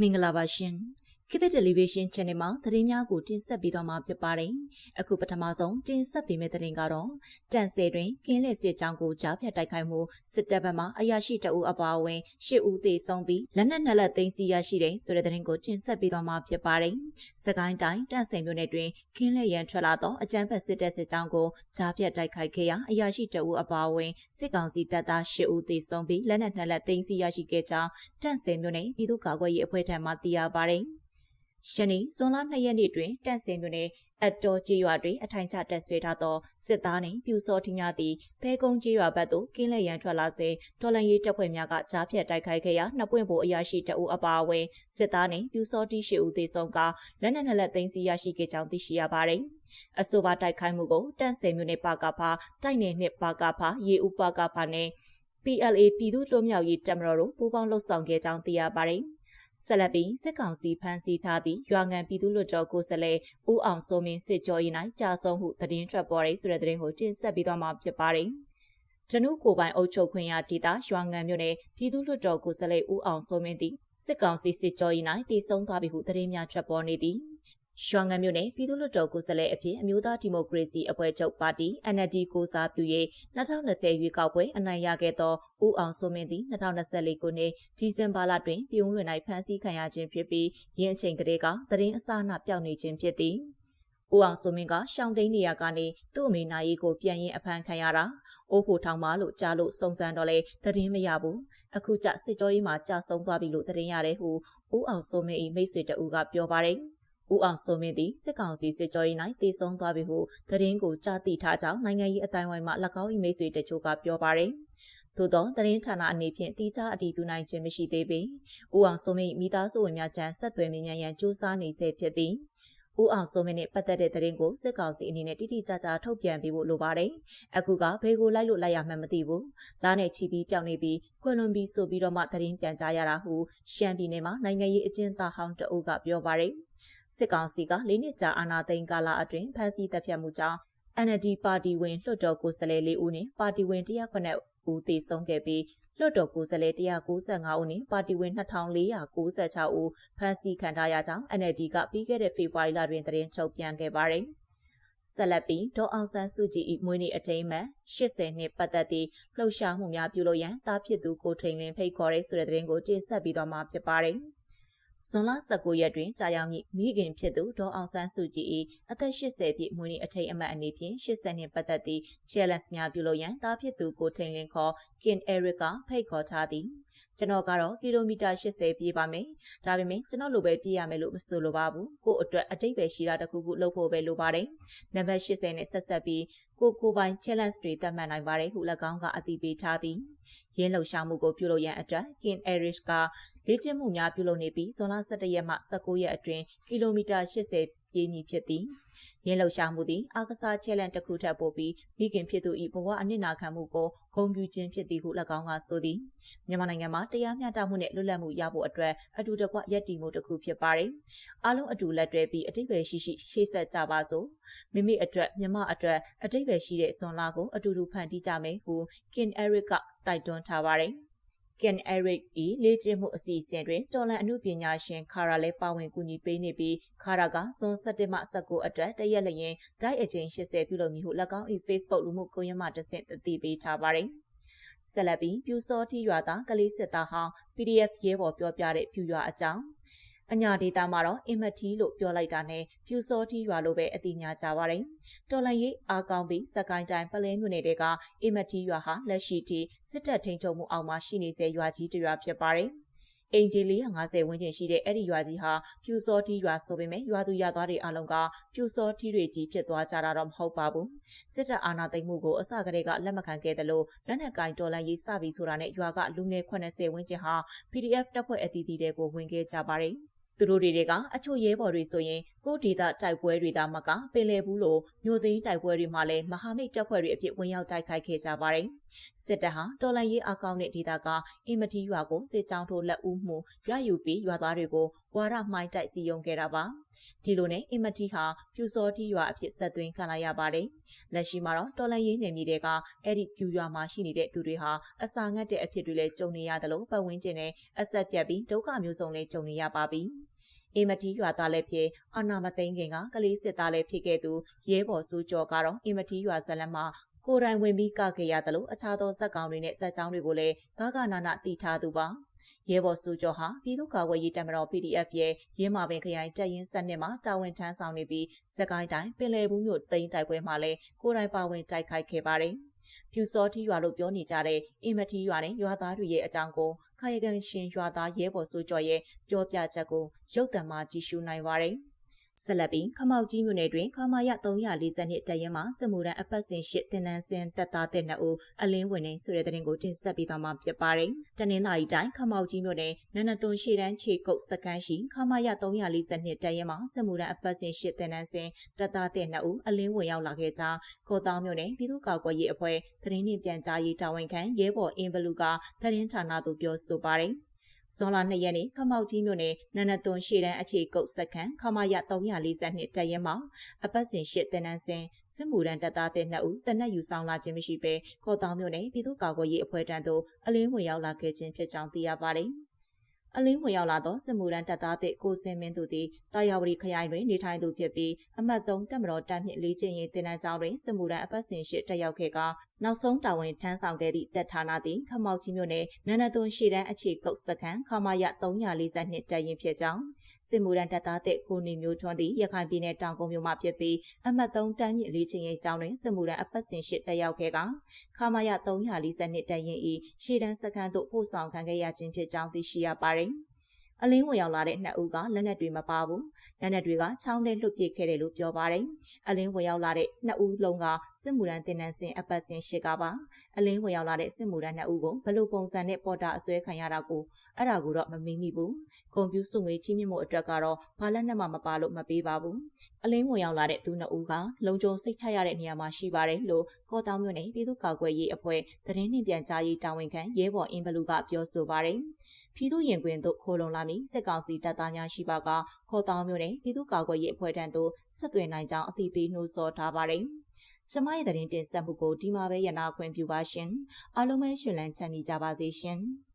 မင်္ဂလာပါရှင် ခေတ်သစ်တယ်လီဗေးရှင်း channel မှာသတင်းများကိုတင်ဆက်ပေးသွားမှာဖြစ်ပါတယ်။အခုပထမဆုံးတင်ဆက်ပေးမယ့်သတင်းကတော့တန်ဆယ်တွင်ကင်းလက်စစ်ကြောင်းကိုကြားဖြတ်တိုက်ခိုက်မှုစစ်တပ်ဘက်မှအရာရှိတအုပ်အပါအဝင်၈ဦးသေဆုံးပြီးလက်နက်နှစ်လက်သိမ်းဆည်းရရှိတဲ့ဆိုတဲ့သတင်းကိုတင်ဆက်ပေးသွားမှာဖြစ်ပါတယ်။စကိုင်းတိုင်းတန်ဆယ်မြို့နယ်တွင်ကင်းလက်ရန်ထွက်လာသောအကြမ်းဖက်စစ်တပ်စစ်ကြောင်းကိုကြားဖြတ်တိုက်ခိုက်ခဲ့ရာအရာရှိတအုပ်အပါအဝင်စစ်ကောင်စီတပ်သား၈ဦးသေဆုံးပြီးလက်နက်နှစ်လက်သိမ်းဆည်းရရှိခဲ့ကြောင်းတန်ဆယ်မြို့နယ်ပြည်သူ့ကာကွယ်ရေးအဖွဲ့ထံမှသိရပါတယ်။ ရှနေ့ဇွန်လ2ရက်နေ့တွင်တန့်စင်မြို့နယ်အတော်ကြီးရွာတွင်အထိုင်ချတက်ဆွဲထားသောစစ်သားနှင့်ပြူစောထင်းများသည်သဲကုန်းကြီးရွာဘက်သို့ကင်းလက်ရန်ထွက်လာစဉ်ဒေါ်လန်ရေးတပ်ဖွဲ့များကကြားဖြတ်တိုက်ခိုက်ခဲ့ရာနှစ်ပွင့်ပိုအရာရှိတအုပ်အပါအဝင်စစ်သားနှင့်ပြူစောတီးရှိဦးသေဆုံးကလက်နက်နှစ်လက်သိမ်းဆည်းရရှိခဲ့ကြောင်းသိရှိရပါသည်အဆိုပါတိုက်ခိုက်မှုကိုတန့်စင်မြို့နယ်ပါကဖာတိုက်နယ်နှစ်ပါကဖာရေဦးပါကဖာနှင့် PLA ပြည်သူ့လွတ်မြောက်ရေးတပ်မတော်တို့ပူးပေါင်းလှုပ်ဆောင်ခဲ့ကြောင်းသိရပါတယ်။ ဆက်လက်ပြီးစစ်ကောင်စီဖမ်းဆီးထားသည့်ရွာငံပြည်သူ့လွှတ်တော်ကိုယ်စားလှယ်ဦးအောင်စိုးမင်းစစ်ကြောရေး၌ကြာဆုံးဟုသတင်းထွက်ပေါ်ရဲဆိုတဲ့သတင်းကိုတင်ဆက်ပေးသွားမှာဖြစ်ပါတယ်။ကျွန်ုပ်ကိုပိုင်အုပ်ချုပ်ခွင့်ရဒေသရွာငံမြို့နယ်ပြည်သူ့လွှတ်တော်ကိုယ်စားလှယ်ဦးအောင်စိုးမင်းသည်စစ်ကောင်စီစစ်ကြောရေး၌တည်ဆုံသွားပြီဟုသတင်းများထွက်ပေါ်နေသည်။ ရွှေငံမြို့နယ်ပြည်သူ့လွှတ်တော်ကိုယ်စားလှယ်အဖြစ်အမျိုးသားဒီမိုကရေစီအဖွဲ့ချုပ်ပါတီ NLD ကိုစားပြု၍2020ရွေးကောက်ပွဲအနိုင်ရခဲ့သောဦးအောင်စိုးမင်းသည်2024ခုနှစ်ဒီဇင်ဘာလတွင်ပြုံးလွင်၌ဖမ်းဆီးခံရခြင်းဖြစ်ပြီးရင်းအချိန်ကလေးကသတင်းအစအနပြောင်းနေခြင်းဖြစ်သည်ဦးအောင်စိုးမင်းကရှောင်းတိန်နေရကနေသူ့အမေနာရီကိုပြန်ရင်အဖမ်းခံရတာအိုးဖို့ထောင်ပါလို့ကြားလို့စုံစမ်းတော့လေသတင်းမရဘူးအခုကျစစ်ကြောရေးမှာကြာဆုံးသွားပြီလို့သတင်းရတယ်ဟုဦးအောင်စိုးမင်း၏မိတ်ဆွေတဦးကပြောပါတယ် ဦးအောင်စိုးမင်းသည်စစ်ကောင်စီစစ်ကြောရေး၌တည်ဆုံသွားပြီဟုသတင်းကိုကြားသိထားကြောင်းနိုင်ငံရေးအတိုင်းဝိုင်းမှ၎င်း၏မိတ်ဆွေတချို့ကပြောပါရယ်သို့သောသတင်းဌာနအနေဖြင့်တိကျအတည်ပြုနိုင်ခြင်းမရှိသေးပေ။ဦးအောင်စိုးမင်းမိသားစုဝင်များကြံဆက်သွယ်မြင်မြန်ရန်စူးစမ်းနေဆဲဖြစ်သည်။ ဦးအောင်စိုးမင်းနဲ့ပတ်သက်တဲ့သတင်းကိုစစ်ကောင်စီအနေနဲ့တိတိကျကျထုတ်ပြန်ပေးဖို့လိုပါတယ်။အခုကဘေးကိုလိုက်လို့လိုက်ရမှန်းမသိဘူး။လာနဲ့ချီပြီးပြောင်းနေပြီးကွလွန်ပြီးဆိုပြီးတော့မှသတင်းပြန်ကြားရတာဟုရှမ်းပြည်နယ်မှာနိုင်ငံရေးအကျဉ်းသားဟောင်းတအုပ်ကပြောပါတယ်။စစ်ကောင်စီက၄နှစ်ကြာအာဏာသိမ်းကာလအတွင်းဖမ်းဆီးတပ်ဖြတ်မှုကြောင့် NLD ပါတီဝင်လွှတ်တော်ကိုယ်စားလှယ်၄ဦးနဲ့ပါတီဝင်109ဦးသေဆုံးခဲ့ပြီး လွှတ်တော်ကိုယ်စားလှယ်195ဦးနဲ့ပါတီဝင်2496ဦးဖမ်းဆီးခံထားရကြောင်း NLD ကပြီးခဲ့တဲ့ဖေဖော်ဝါရီလတွင်သတင်းထုတ်ပြန်ခဲ့ပါတယ်။ဆက်လက်ပြီးဒေါအောင်ဆန်းစုကြည်၏မွေးနေ့အထိမ်းအမှတ်80နှစ်ပတ်သက်သည့်လှုပ်ရှားမှုများပြုလုပ်ရန်တားဖြစ်သူကိုထိန်လင်းဖိတ်ခေါ်ရဲဆိုတဲ့သတင်းကိုတင်ဆက်ပြီးတော့မှာဖြစ်ပါတယ်။ဇွန်လ19ရက်တွင်ကြာရောက်မည့်မိခင်ဖြစ်သူဒေါ်အောင်ဆန်းစုကြည်၏အသက်80ပြည့်မွေးနေ့အထိမ်းအမှတ်အနေဖြင့်80နှစ်ပတ်သက်သည့် challenge များပြုလုပ်ရန်တားဖြစ်သူကိုထိန်လင်းခေါ် Kin Eric ကဖိတ်ခေါ်ထားသည်ကျွန်တော်ကတော့ကီလိုမီတာ80ပြေးပါမယ်ဒါပေမဲ့ကျွန်တော်လိုပဲပြေးရမယ်လို့မဆိုလိုပါဘူးကို့အတွက်အတိတ်ပဲရှိတာတခုခုလုပ်ဖို့ပဲလိုပါတယ်နံပါတ်80နဲ့ဆက်ဆက်ပြီးကိုကိုပိုင် challenge တွေသတ်မှတ်နိုင်ပါတယ်ဟု၎င်းကအသိပေးထားသည်ရင်းလှုပ်ရှားမှုကိုပြုလုပ်ရန်အတွက် Kin Eric ကလေ့ကျင့်မှုများပြုလုပ်နေပြီးဇွန်လ17ရက်မှ19ရက်အတွင်းကီလိုမီတာ80 ပြေးမည်ဖြစ်သည်ရင်းလှုပ်ရှားမှုသည်အာကစားချဲလန်တစ်ခုထပ်ပို့ပြီးမိခင်ဖြစ်သူ၏ဘဝအနစ်နာခံမှုကိုဂုဏ်ပြုခြင်းဖြစ်သည်ဟု၎င်းကဆိုသည်မြန်မာနိုင်ငံမှာတရားမျှတမှုနဲ့လွတ်လပ်မှုရဖို့အတွက်အတူတကွရည်တည်မှုတစ်ခုဖြစ်ပါတယ်အားလုံးအတူလက်တွဲပြီးအတိတ်ပဲရှိရှိရှေ့ဆက်ကြပါစို့မိမိအတွက်မြမအတွက်အတိတ်ပဲရှိတဲ့ဇွန်လကိုအတူတူဖန်တီးကြမယ်ဟုကင်အဲရစ်ကတိုက်တွန်းထားပါတယ် Ken Eric ၏လေ့ကျင့်မှုအစီအစဉ်တွင်တော်လန်အမှုပညာရှင်ခါရာလည်းပါဝင်ကူညီပေးနေပြီးခါရာကဇွန်17မှ19အတွက်တရက်လျင်ဒိုက်အကျဉ်80ပြုလုပ်မည်ဟု၎င်း၏ Facebook လူမှုကွန်ရက်မှတဆင့်အသိပေးထားပါတယ်။ဆက်လက်ပြီးပြူစောတိရွာသားကလေးစစ်သားဟောင်း PDF ရဲဘော်ပြောပြတဲ့ပြူရွာအကြောင်း အညာဒေတာမှာတော့အင်မတီလို့ပြောလိုက်တာနဲ့ဖြူစောတီရွာလို့ပဲအတိညာကြပါတယ်။တော်လန်ရေးအားကောင်းပြီးစကိုင်းတိုင်းပလဲမြို့နယ်တဲကအင်မတီရွာဟာလက်ရှိထိစစ်တပ်ထိန်းချုပ်မှုအောက်မှာရှိနေစေရွာကြီးတစ်ရွာဖြစ်ပါတယ်။အင်ဂျီ450ဝန်းကျင်ရှိတဲ့အဲ့ဒီရွာကြီးဟာပြူစောတီရွာဆိုပေမဲ့ရွာသူရွာသားတွေအလုံးကပြူစောတီတွေကြီးဖြစ်သွားကြတာတော့မဟုတ်ပါဘူးစစ်တပ်အာဏာသိမ်းမှုကိုအစကတည်းကလက်မခံခဲ့တယ်လို့လက်နက်ကင်တော်လန်ရေးစပြီးဆိုတာနဲ့ရွာကလူငယ်80ဝန်းကျင်ဟာ PDF တပ်ဖွဲ့အသီးသီးတွေကိုဝင်ခဲ့ကြပါတယ်။ သူတို့တွေကအချို့ရဲဘော်တွေဆိုရင်ကိုဒေတာတိုက်ပွဲတွေသာမကပင်လယ်ဘူးလိုမြို့သိမ်းတိုက်ပွဲတွေမှာလည်းမဟာမိတ်တပ်ဖွဲ့တွေအဖြစ်ဝင်ရောက်တိုက်ခိုက်ခဲ့ကြပါတယ်။စစ်တပ်ဟာတော်လန်ရေးအကောင့်တဲ့ဒေတာကအင်မတီရွာကိုစစ်ကြောင်းထိုးလက်ဦးမှုရယူပြီးရွာသားတွေကိုဝါရမှိုင်းတိုက်စီယုံခဲ့တာပါဒီလိုနဲ့အင်မတီဟာပြူစောတီရွာအဖြစ်ဆက်သွင်းခံလိုက်ရပါတယ်လက်ရှိမှာတော့တော်လန်ရေးနယ်မြေတွေကအဲ့ဒီပြူရွာမှာရှိနေတဲ့သူတွေဟာအစာငတ်တဲ့အဖြစ်တွေလည်းကြုံနေရတယ်လို့ပတ်ဝန်းကျင်နဲ့အဆက်ပြတ်ပြီးဒုက္ခမျိုးစုံလည်းကြုံနေရပါပြီ အေမတီရွာသားလည်းဖြစ်အာနာမသိန်းခင်ကကလေးစစ်သားလည်းဖြစ်ခဲ့သူရဲဘော်စိုးကျော်ကတော့အေမတီရွာဇလန်မှာကိုယ်တိုင်ဝင်ပြီးကခဲ့ရတယ်လို့အခြားသောဇက်ကောင်တွေနဲ့ဇက်ကြောင်းတွေကိုလည်းဂဂနာနာတီထားသူပါရဲဘော်စုကျော်ဟာပြည်သူ့ကာကွယ်ရေးတပ်မတော် PDF ရဲ့ရင်းမာပင်ခရိုင်တပ်ရင်းစနစ်မှာတာဝန်ထမ်းဆောင်နေပြီးစကိုင်းတိုင်းပင်လယ်ဘူးမြို့တိန်းတိုက်ပွဲမှာလည်းကိုယ်တိုင်ပါဝင်တိုက်ခိုက်ခဲ့ပါတယ်။ ဖြူစောတီရွာလို့ပြောနေကြတဲ့အင်မတီရွာနဲ့ရွာသားတွေရဲ့အကြောင်းကိုခါရကန်ရှင်ရွာသားရဲဘော်စုကျော်ရဲ့ပြောပြချက်ကိုရုပ်သံမှာကြည့်ရှုနိုင်ပါတယ်။ ဆက်လက်ပြီးခမောက်ကြီးမြို့နယ်တွင်ခမာရ342တရင်မှစမှုရန်အပတ်စဉ်ရှစ်တင်နန်းစင်တက်သားတဲ့နှစ်ဦးအလင်းဝင်နေဆိုတဲ့တဲ့ရင်ကိုတင်ဆက်ပေးသွားမှာဖြစ်ပါတယ်။တနင်္သာရီတိုင်းခမောက်ကြီးမြို့နယ်နနသွန်ရှေတန်းခြေကုပ်စကန်းရှိခမာရ342တရင်မှစမှုရန်အပတ်စဉ်ရှစ်တင်နန်းစင်တက်သားတဲ့နှစ်ဦးအလင်းဝင်ရောက်လာခဲ့ကြောင်းကောတောင်မြို့နယ်ပြည်သူ့ကာကွယ်ရေးအဖွဲ့သတင်းနှင့်ပြန်ကြားရေးတာဝန်ခံရဲဘော်အင်ဘလူကသတင်းဌာနသို့ပြောဆိုပါတယ်။ ဇွန်လ2ရက်နေ့ခမောက်ကြီးမြို့နယ်နနသွန်ရှေတန်းအခြေကုတ်စခန်းခမာရ342တပ်ရဲမှာအပတ်စဉ်ရှစ်တင်နန်းစင်စစ်မှုရန်တပ်သားတဲ့နှစ်ဦးတနက်ယူဆောင်လာခြင်းမရှိဘဲကော့တောင်မြို့နယ်ပြည်သူ့ကာကွယ်ရေးအဖွဲ့တန်းသို့အလင်းဝင်ရောက်လာခဲ့ခြင်းဖြစ်ကြောင်းသိရပါတယ်။ အလင်းဝင်ရောက်လာသောစစ်မှုရန်တပ်သားတဲ့ကိုစင်မင်းတို့သည်တာယာဝတီခရိုင်တွင်နေထိုင်သူဖြစ်ပြီးအမှတ်3တပ်မတော်တပ်မြင့်လေးချင်းရေးတင်နန်းကျောင်းတွင်စစ်မှုရန်အပတ်စဉ်ရှိတက်ရောက်ခဲ့ကနောက်ဆုံးတာဝန်ထမ်းဆောင်ခဲ့သည့်တပ်ဌာနသည်ခမောက်ကြီးမြို့နယ်နန္ဒသွန်ရှေတန်းအခြေကုတ်စခန်းခမာရ342တပ်ရင်းဖြစ်ကြောင်းစစ်မှုရန်တပ်သားတဲ့ကိုနေမျိုးထွန်းသည်ရခိုင်ပြည်နယ်တောင်ကုန်းမြို့မှဖြစ်ပြီးအမှတ်3တပ်မြင့်လေးချင်းရေးကျောင်းတွင်စစ်မှုရန်အပတ်စဉ်ရှိတက်ရောက်ခဲ့ကခမာရ342တပ်ရင်း၏ရှေတန်းစခန်းသို့ပို့ဆောင်ခံခဲ့ရခြင်းဖြစ်ကြောင်းသိရှိရပါသည်အလင်းဝင်ရောက်လာတဲ့နှစ်ဦးကလက်နက်တွေမပါဘူးလက်နက်တွေကချောင်းထဲလွတ်ပစ်ခဲ့တယ်လို့ပြောပါတယ်အလင်းဝင်ရောက်လာတဲ့နှစ်ဦးလုံးကစစ်မှုရန်တင်နန်းစင်အပတ်စဉ်ရှိကပါအလင်းဝင်ရောက်လာတဲ့စစ်မှုရန်နှစ်ဦးကိုဘလို့ပုံစံနဲ့ပေါ်တာအစွဲခံရတာကိုအဲ့ဒါကိုတော့မမေးမိဘူးကွန်ပျူတာစုငွေချင်းမြင့်မှုအတွက်ကတော့ဘာလက်နက်မှမပါလို့မပေးပါဘူးအလင်းဝင်ရောက်လာတဲ့သူနှစ်ဦးကလုံခြုံစိတ်ချရတဲ့နေရာမှာရှိပါတယ်လို့ကောတောင်မြို့နယ်ပြည်သူ့ကာကွယ်ရေးအဖွဲ့သတင်းနှင့်ပြန်ကြားရေးတာဝန်ခံရဲဘော်အင်ဘလူကပြောဆိုပါတယ် ပြည်သူရင်ခွင်သို့ခိုးလုံလာမည်စစ်ကောင်စီတပ်သားများရှိပါကခေါ်တောင်းမျိုးနဲ့ပြည်သူ့ကာကွယ်ရေးအဖွဲ့ထံသို့ဆက်သွယ်နိုင်ကြောင်းအသိပေးနှိုးဆော်ထားပါတယ်။ကျမရဲ့သတင်းတင်ဆက်မှုကိုဒီမှာပဲရနာခွင့်ပြုပါရှင်။အားလုံးပဲရှင်လန်းချမ်းမြေကြပါစေရှင်။